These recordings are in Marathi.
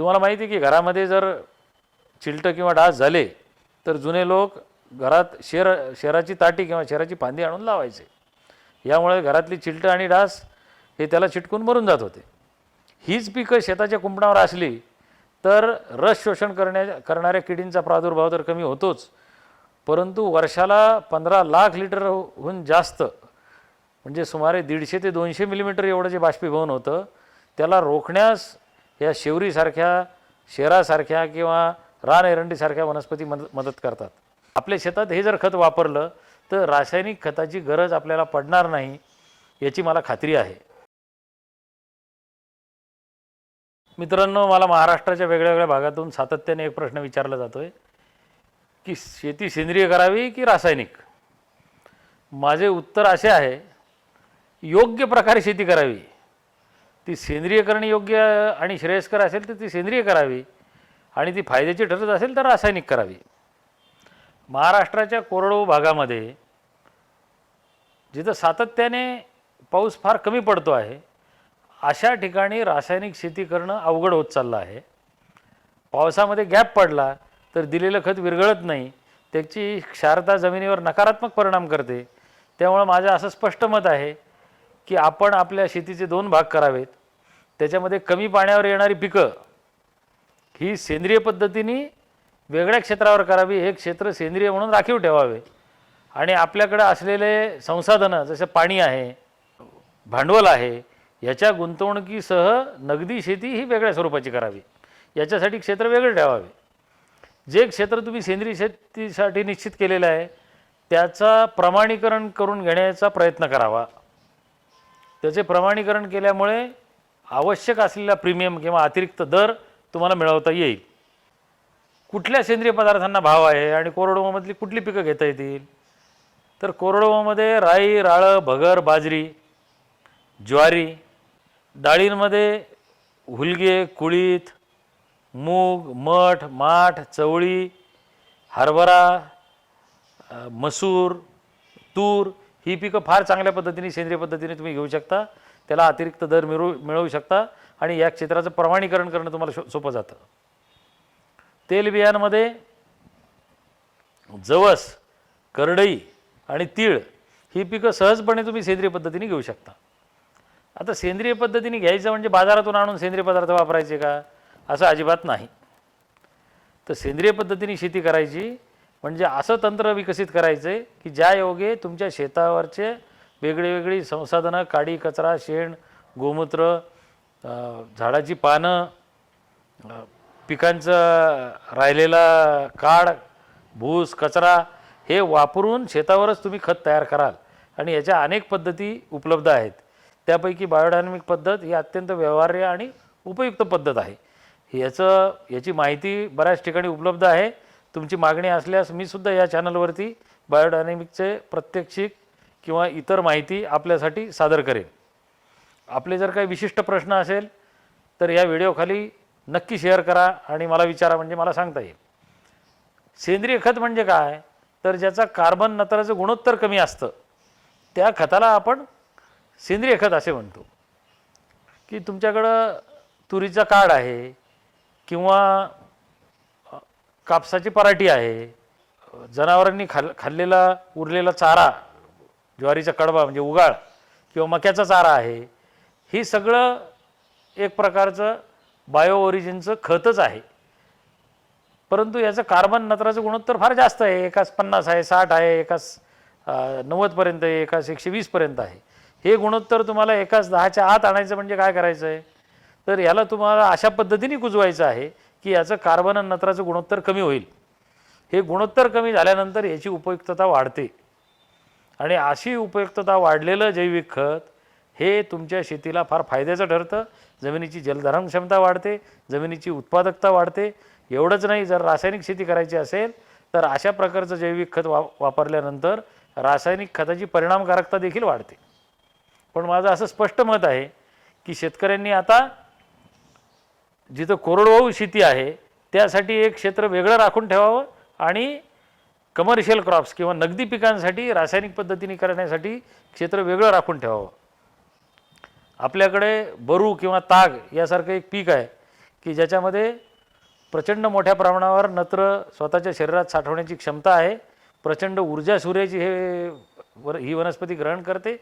तुम्हाला माहिती आहे की घरामध्ये जर चिलटं किंवा डास झाले तर जुने लोक घरात शेर शेराची ताटी किंवा शेराची फांदी आणून लावायचे. यामुळे घरातली चिलटं आणि डास हे त्याला चिटकून मरून जात होते. हीच पिकं शेताच्या कुंपणावर असली तर रस शोषण करण्या करणाऱ्या किडींचा प्रादुर्भाव तर कमी होतोच. परंतु वर्षाला पंधरा लाख लिटरहून जास्त म्हणजे सुमारे दीडशे ते दोनशे मिलीमीटर एवढं जे बाष्पीभवन होतं त्याला रोखण्यास या शेवरीसारख्या शेरासारख्या किंवा रान एरंडीसारख्या वनस्पती मद मदत करतात. आपल्या शेतात हे जर खत वापरलं तर रासायनिक खताची गरज आपल्याला पडणार नाही याची मला खात्री आहे. मित्रांनो मला महाराष्ट्राच्या वेगळ्या वेगळ्या भागातून सातत्याने एक प्रश्न विचारला जातोय की शेती सेंद्रिय करावी की रासायनिक? माझे उत्तर असे आहे योग्य प्रकारे शेती करावी. ती सेंद्रिय करणे योग्य आणि श्रेयस्कर असेल तर ती सेंद्रिय करावी आणि ती फायद्याची ठरत असेल तर रासायनिक करावी. महाराष्ट्राच्या कोरडवाहू भागामध्ये जिथं सातत्याने पाऊस फार कमी पडतो आहे अशा ठिकाणी रासायनिक शेती करणं अवघड होत चाललं आहे. पावसामध्ये गॅप पडला तर दिलेलं खत विरघळत नाही त्याची क्षारता जमिनीवर नकारात्मक परिणाम करते. त्यामुळं माझं असं स्पष्ट मत आहे की आपण आपल्या शेतीचे दोन भाग करावेत. त्याच्यामध्ये कमी पाण्यावर येणारी पिकं ही सेंद्रिय पद्धतीने वेगळ्या क्षेत्रावर करावी हे क्षेत्र सेंद्रिय म्हणून राखीव ठेवावे. आणि आपल्याकडं असलेले संसाधनं जसं पाणी आहे भांडवल आहे याच्या गुंतवणुकीसह नगदी शेती ही वेगळ्या स्वरूपाची करावी. याच्यासाठी क्षेत्र वेगळे ठेवावे. जे क्षेत्र तुम्ही सेंद्रिय शेतीसाठी निश्चित केलेलं आहे त्याचा प्रमाणीकरण करून घेण्याचा प्रयत्न करावा. त्याचे प्रमाणीकरण केल्यामुळे आवश्यक असलेला प्रीमियम किंवा अतिरिक्त दर तुम्हाला मिळवता येईल. कुठल्या सेंद्रिय पदार्थांना भाव आहे आणि कोरडवामधली कुठली पिकं घेता येतील? तर कोरडवामध्ये राई राळं भगर बाजरी ज्वारी डाळींमध्ये हुलगे कुळीत मूग मठ माठ चवळी हरभरा मसूर तूर ही पिकं फार चांगल्या पद्धतीने सेंद्रिय पद्धतीने तुम्ही घेऊ शकता. त्याला अतिरिक्त दर मिळवू मिळवू शकता आणि या क्षेत्राचं प्रमाणीकरण करणं तुम्हाला शो सोपं जातं. तेलबियांमध्ये जवस करडई आणि तीळ ही पिकं सहजपणे तुम्ही सेंद्रिय पद्धतीने घेऊ शकता. आता सेंद्रिय पद्धतीने घ्यायचं म्हणजे बाजारातून आणून सेंद्रिय पदार्थ वापरायचे का? असं अजिबात नाही. तर सेंद्रिय पद्धतीने शेती करायची म्हणजे असं तंत्र विकसित करायचं आहे की ज्या योगे तुमच्या शेतावरचे वेगळी वेगळी संसाधनं काडी कचरा शेण गोमूत्र झाडाची पानं पिकांचं राहिलेला काड भूस कचरा हे वापरून शेतावरच तुम्ही खत तयार कराल. आणि याच्या अनेक पद्धती उपलब्ध आहेत. त्यापैकी बायोडायनॅमिक पद्धत ही अत्यंत व्यवहार्य आणि उपयुक्त पद्धत आहे. याचं याची माहिती बऱ्याच ठिकाणी उपलब्ध आहे. तुमची मागणी असल्यास मी सुद्धा या चॅनलवरती बायोडायनॅमिकचे प्रत्यक्षिक किंवा इतर माहिती आपल्यासाठी सादर करेन. आपले जर काही विशिष्ट प्रश्न असेल तर या व्हिडिओखाली नक्की शेअर करा आणि मला विचारा म्हणजे मला सांगता येईल. सेंद्रिय खत म्हणजे काय? तर ज्याचा कार्बन नत्राचं गुणोत्तर कमी असतं त्या खताला आपण सेंद्रिय खत असे म्हणतो. की तुमच्याकडं तुरीचा काड आहे किंवा कापसाची पराठी आहे जनावरांनी खाल खाल्लेला उरलेला चारा ज्वारीचा कडबा म्हणजे उगाळ किंवा मक्याचा चारा आहे ही सगळं एक प्रकारचं बायो ओरिजिनचं खतच आहे. परंतु याचं कार्बन नत्राचं गुणोत्तर फार जास्त आहे. एकाच पन्नास आहे साठ आहे एकाच नव्वदपर्यंत आहे एकाच एकशे वीसपर्यंत आहे. हे गुणोत्तर तुम्हाला एकाच दहाच्या आत आणायचं म्हणजे काय करायचं आहे तर याला तुम्हाला अशा पद्धतीने कुजवायचं आहे की याचं कार्बन आणि नत्राचं गुणोत्तर कमी होईल. हे गुणोत्तर कमी झाल्यानंतर याची उपयुक्तता वाढते. आणि अशी उपयुक्तता वाढलेलं जैविक खत हे तुमच्या शेतीला फार फायद्याचं ठरतं. जमिनीची जलधारण क्षमता वाढते जमिनीची उत्पादकता वाढते. एवढंच नाही जर रासायनिक शेती करायची असेल तर अशा प्रकारचं जैविक खत वा वापरल्यानंतर रासायनिक खताची परिणामकारकता देखील वाढते. पण माझं असं स्पष्ट मत आहे की शेतकऱ्यांनी आता जिथं कोरडवाहू शेती आहे त्यासाठी एक क्षेत्र वेगळं राखून ठेवावं आणि कमर्शियल क्रॉप्स किंवा नगदी पिकांसाठी रासायनिक पद्धतीने करण्यासाठी क्षेत्र वेगळं राखून ठेवावं. आपल्याकडे बरू किंवा ताग यासारखं एक पीक आहे की ज्याच्यामध्ये प्रचंड मोठ्या प्रमाणावर नत्र स्वतःच्या शरीरात साठवण्याची क्षमता आहे. प्रचंड ऊर्जा सूर्याची हे वर ही वनस्पती ग्रहण करते.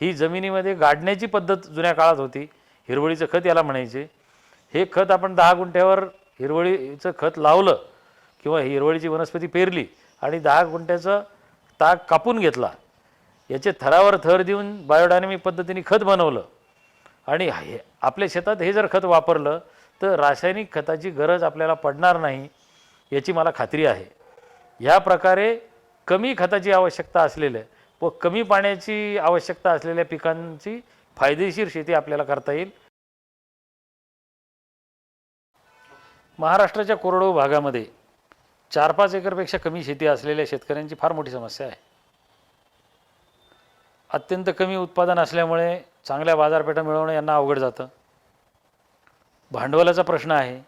ही जमिनीमध्ये गाडण्याची पद्धत जुन्या काळात होती. हिरवळीचं खत याला म्हणायचे. हे खत आपण दहा गुंठ्यावर हिरवळीचं खत लावलं किंवा हिरवळीची वनस्पती पेरली आणि दहा गुंठ्याचं ताक कापून घेतला. याचे थरावर थर देऊन बायोडायनॅमिक पद्धतीने खत बनवलं. आणि हे आपल्या शेतात हे जर खत वापरलं तर रासायनिक खताची गरज आपल्याला पडणार नाही याची मला खात्री आहे. ह्या प्रकारे कमी खताची आवश्यकता असलेल्या व कमी पाण्याची आवश्यकता असलेल्या पिकांची फायदेशीर शेती आपल्याला करता येईल. महाराष्ट्राच्या कोरडवाहू भागामध्ये चार पाच एकरपेक्षा कमी शेती असलेल्या शेतकऱ्यांची फार मोठी समस्या आहे. अत्यंत कमी उत्पादन असल्यामुळे चांगल्या बाजारपेठा मिळवणं यांना अवघड जातं. भांडवलाचा प्रश्न आहे.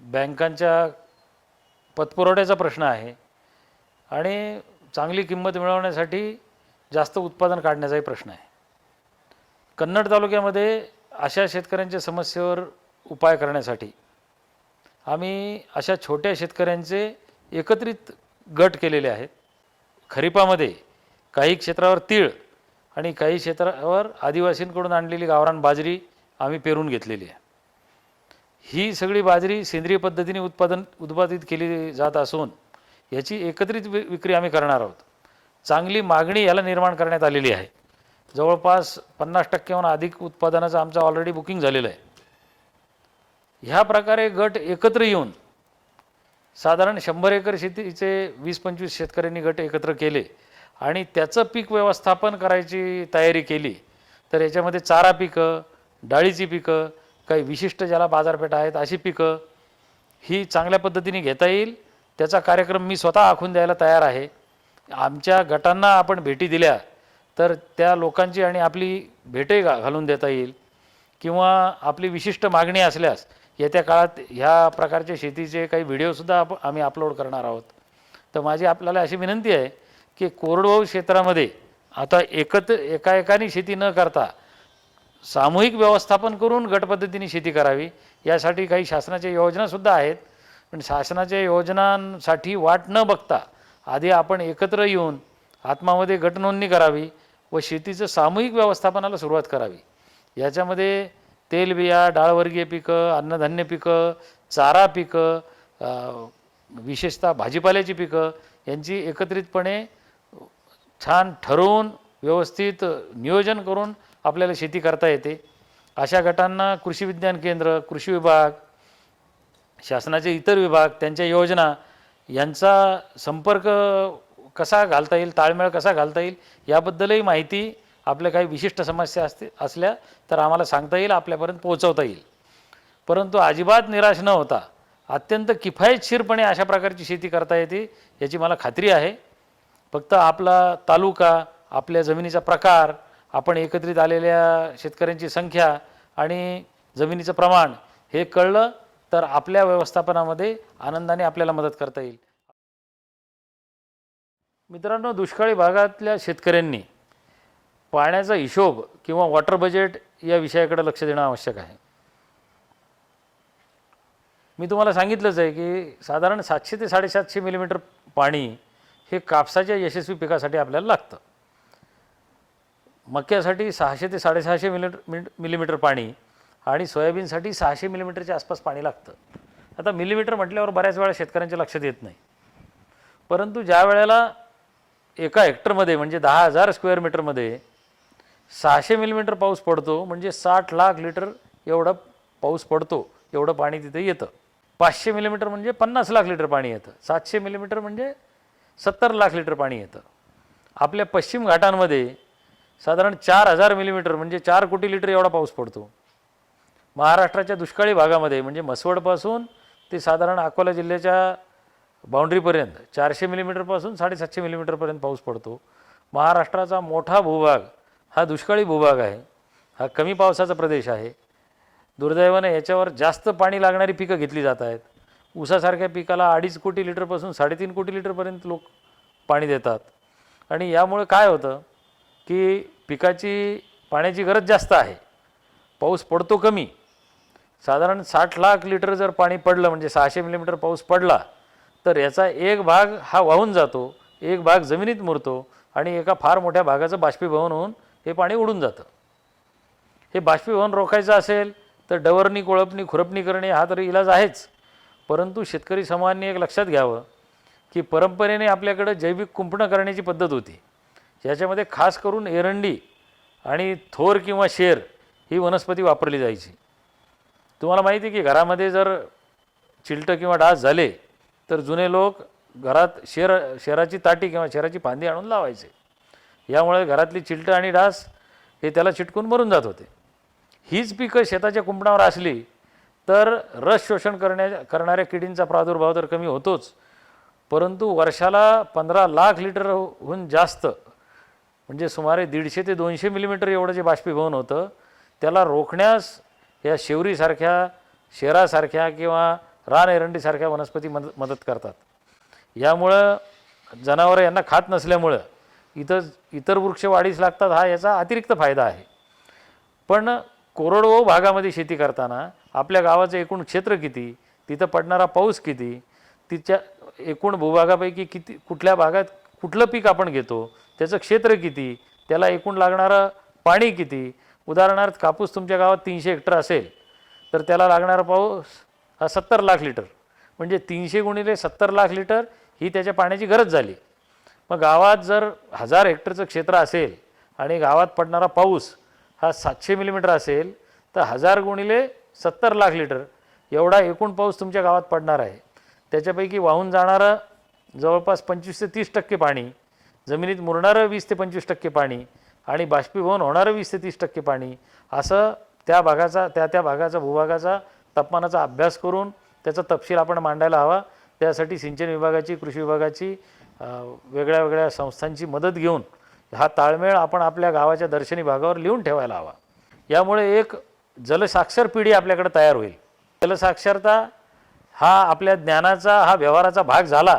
बँकांच्या पतपुरवठ्याचा प्रश्न आहे. आणि चांगली किंमत मिळवण्यासाठी जास्त उत्पादन काढण्याचाही प्रश्न आहे. कन्नड तालुक्यामध्ये अशा शेतकऱ्यांच्या समस्येवर उपाय करण्यासाठी आम्ही अशा छोट्या शेतकऱ्यांचे एकत्रित गट केलेले आहेत. खरीपामध्ये काही क्षेत्रावर तीळ आणि काही क्षेत्रावर आदिवासींकडून आणलेली गावरान बाजरी आम्ही पेरून घेतलेली आहे. ही सगळी बाजरी सेंद्रिय पद्धतीने उत्पादन उत्पादित केली जात असून याची एकत्रित वि विक्री आम्ही करणार आहोत. चांगली मागणी याला निर्माण करण्यात आलेली आहे. जवळपास पन्नास टक्क्याहून अधिक उत्पादनाचं आमचं ऑलरेडी बुकिंग झालेलं आहे. ह्या प्रकारे गट एकत्र येऊन साधारण शंभर एकर शेतीचे वीस पंचवीस शेतकऱ्यांनी गट एकत्र केले आणि त्याचं पीक व्यवस्थापन करायची तयारी केली तर याच्यामध्ये चारा पिकं डाळीची पिकं काही विशिष्ट ज्याला बाजारपेठ आहेत अशी पिकं ही चांगल्या पद्धतीने घेता येईल. त्याचा कार्यक्रम मी स्वतः आखून द्यायला तयार आहे. आमच्या गटांना आपण भेटी दिल्या तर त्या लोकांची आणि आपली भेटही घालून देता येईल किंवा आपली विशिष्ट मागणी असल्यास येत्या काळात ह्या प्रकारचे शेतीचे काही व्हिडिओसुद्धा आप आम्ही अपलोड करणार आहोत. तर माझी आपल्याला अशी विनंती आहे की कोरडवाहू क्षेत्रामध्ये आता एकत्र एका एकाने शेती न करता सामूहिक व्यवस्थापन करून गटपद्धतीने शेती करावी यासाठी काही शासनाच्या योजनासुद्धा आहेत. पण शासनाच्या योजनांसाठी वाट न बघता आधी आपण एकत्र येऊन आत्मामध्ये गटनोंदणी करावी व शेतीचं सामूहिक व्यवस्थापनाला सुरुवात करावी. याच्यामध्ये तेलबिया डाळवर्गीय पिकं अन्नधान्य पिकं चारा पिकं विशेषतः भाजीपाल्याची पिकं यांची एकत्रितपणे छान ठरवून व्यवस्थित नियोजन करून आपल्याला शेती करता येते. अशा गटांना कृषी विज्ञान केंद्र कृषी विभाग शासनाचे इतर विभाग त्यांच्या योजना यांचा संपर्क कसा घालता येईल ताळमेळ कसा घालता येईल याबद्दलही माहिती आपल्या काही विशिष्ट समस्या असते असल्या तर आम्हाला सांगता येईल आपल्यापर्यंत पोहोचवता येईल. परंतु अजिबात निराश न होता अत्यंत किफायतशीरपणे अशा प्रकारची शेती करता येते याची मला खात्री आहे. फक्त आपला तालुका आपल्या जमिनीचा प्रकार आपण एकत्रित आलेल्या शेतकऱ्यांची संख्या आणि जमिनीचं प्रमाण हे कळलं तर आपल्या व्यवस्थापनामध्ये आनंदाने आपल्याला मदत करता येईल. मित्रांनो दुष्काळी भागातल्या शेतकऱ्यांनी पाण्याचा हिशोब किंवा वॉटर बजेट या विषयाकडे लक्ष देणं आवश्यक आहे. मी तुम्हाला सांगितलंच आहे की साधारण सातशे ते साडेसातशे मिलीमीटर पाणी हे कापसाच्या यशस्वी पिकासाठी आपल्याला लागतं. मक्यासाठी सहाशे ते साडेसहाशे मिलीमीटर मिलीमीटर पाणी आणि सोयाबीनसाठी सहाशे मिलीमीटरच्या आसपास पाणी लागतं. आता मिलीमीटर म्हटल्यावर बऱ्याच वेळा शेतकऱ्यांच्या लक्षात येत नाही. परंतु ज्या वेळेला एका हेक्टरमध्ये म्हणजे दहा हजार स्क्वेअर मीटरमध्ये सहाशे मिलीमीटर पाऊस पडतो म्हणजे साठ लाख लिटर एवढा पाऊस पडतो एवढं पाणी तिथे येतं. पाचशे मिलीमीटर म्हणजे पन्नास लाख लिटर पाणी येतं. सातशे मिलीमीटर म्हणजे सत्तर लाख लिटर पाणी येतं. आपल्या पश्चिम घाटांमध्ये साधारण चार हजार मिलीमीटर म्हणजे चार कोटी लिटर एवढा पाऊस पडतो. महाराष्ट्राच्या दुष्काळी भागामध्ये म्हणजे म्हसवडपासून ते साधारण अकोला जिल्ह्याच्या बाउंड्रीपर्यंत चारशे मिलीमीटरपासून साडेसातशे मिलीमीटरपर्यंत पाऊस पडतो. महाराष्ट्राचा मोठा भूभाग हा दुष्काळी भूभाग आहे. हा कमी पावसाचा प्रदेश आहे. दुर्दैवाने याच्यावर जास्त पाणी लागणारी पिकं घेतली जात आहेत. ऊसासारख्या पिकाला अडीच कोटी लिटरपासून साडेतीन कोटी लिटरपर्यंत लोक पाणी देतात. आणि यामुळे काय होतं की पिकाची पाण्याची गरज जास्त आहे. पाऊस पडतो कमी. साधारण साठ लाख लिटर जर पाणी पडलं म्हणजे सहाशे मिलीमीटर पाऊस पडला तर याचा एक भाग हा वाहून जातो एक भाग जमिनीत मुरतो आणि एका फार मोठ्या भागाचं बाष्पीभवन होऊन हे पाणी उडून जातं. हे बाष्पीभवन रोखायचं असेल तर डवरणी कोळपणी खुरपणी करणे हा तरी इलाज आहेच. परंतु शेतकरी समूहांनी एक लक्षात घ्यावं की परंपरेने आपल्याकडं जैविक कुंपणं करण्याची पद्धत होती. याच्यामध्ये खास करून एरंडी आणि थोर किंवा शेर ही वनस्पती वापरली जायची. तुम्हाला माहिती आहे की घरामध्ये जर चिलटं किंवा डास झाले तर जुने लोक घरात शेर शेराची ताटी किंवा शेराची फांदी आणून लावायचे. यामुळे घरातली चिलटं आणि डास हे त्याला चिटकून मरून जात होते. हीच पिकं शेताच्या कुंपणावर असली तर रस शोषण करण्या करणाऱ्या किडींचा प्रादुर्भाव तर कमी होतोच. परंतु वर्षाला पंधरा लाख लिटरहून जास्त म्हणजे सुमारे दीडशे ते दोनशे मिलीमीटर एवढं जे बाष्पीभवन होतं त्याला रोखण्यास या शेवरीसारख्या शेरासारख्या किंवा रान एरंडीसारख्या वनस्पती मद मदत करतात. यामुळं जनावरं यांना खात नसल्यामुळं इतर इतर वृक्ष वाढीस लागतात हा याचा अतिरिक्त फायदा आहे. पण कोरडवाहू भागामध्ये शेती करताना आपल्या गावाचं एकूण क्षेत्र किती तिथं पडणारा पाऊस किती तिच्या एकूण भूभागापैकी किती कुठल्या भागात कुठलं पीक आपण घेतो त्याचं क्षेत्र किती त्याला एकूण लागणारं पाणी किती उदाहरणार्थ कापूस तुमच्या गावात तीनशे हेक्टर असेल तर त्याला लागणारा पाऊस हा सत्तर लाख लिटर म्हणजे तीनशे गुणिले सत्तर लाख लिटर ही त्याच्या पाण्याची गरज झाली. मग गावात जर हजार हेक्टरचं क्षेत्र असेल आणि गावात पडणारा पाऊस हा सातशे मिलीमीटर असेल तर हजार गुणिले सत्तर लाख लिटर एवढा एकूण पाऊस तुमच्या गावात पडणार आहे. त्याच्यापैकी वाहून जाणारं जवळपास पंचवीस ते तीस टक्के पाणी जमिनीत मुरणारं वीस ते पंचवीस टक्के पाणी आणि बाष्पीभवन होणारं वीस ते तीस टक्के पाणी असं त्या भागाचा त्या त्या भागाचा भूभागाचा तापमानाचा अभ्यास करून त्याचा तपशील आपण मांडायला हवा. त्यासाठी सिंचन विभागाची कृषी विभागाची वेगळ्या वेगळ्या संस्थांची मदत घेऊन हा ताळमेळ आपण आपल्या गावाच्या दर्शनी भागावर लिहून ठेवायला हवा. यामुळे एक जलसाक्षर पिढी आपल्याकडे तयार होईल. जलसाक्षरता हा आपल्या ज्ञानाचा हा व्यवहाराचा भाग झाला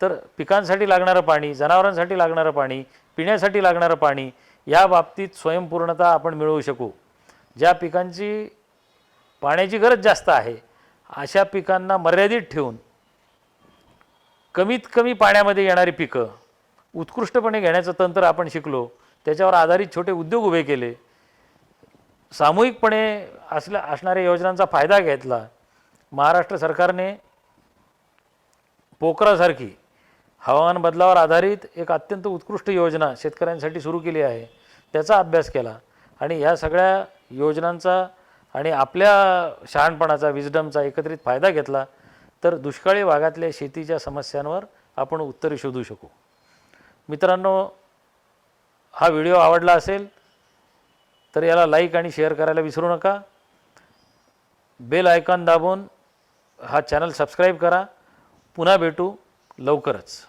तर पिकांसाठी लागणारं पाणी जनावरांसाठी लागणारं पाणी पिण्यासाठी लागणारं पाणी या बाबतीत स्वयंपूर्णता आपण मिळवू शकू. ज्या पिकांची पाण्याची गरज जास्त आहे अशा पिकांना मर्यादित ठेवून कमीत कमी पाण्यामध्ये येणारी पिकं उत्कृष्टपणे घेण्याचं तंत्र आपण शिकलो त्याच्यावर आधारित छोटे उद्योग उभे केले सामूहिकपणे असल्या असणाऱ्या योजनांचा फायदा घेतला महाराष्ट्र सरकारने पोकरासारखी हवामान बदलावर आधारित एक अत्यंत उत्कृष्ट योजना शेतकऱ्यांसाठी सुरू केली आहे त्याचा अभ्यास केला आणि ह्या सगळ्या योजनांचा आणि आपल्या शहाणपणाचा विजडमचा एकत्रित फायदा घेतला. तर दुष्काळी भागातल्या शेतीच्या समस्यांवर आपण उत्तरे शोधू शकू. मित्रांनो हा व्हिडिओ आवडला असेल तर याला लाईक आणि शेअर करायला विसरू नका. बेल आयकॉन दाबून हा चॅनल सबस्क्राईब करा. पुन्हा भेटू लवकरच.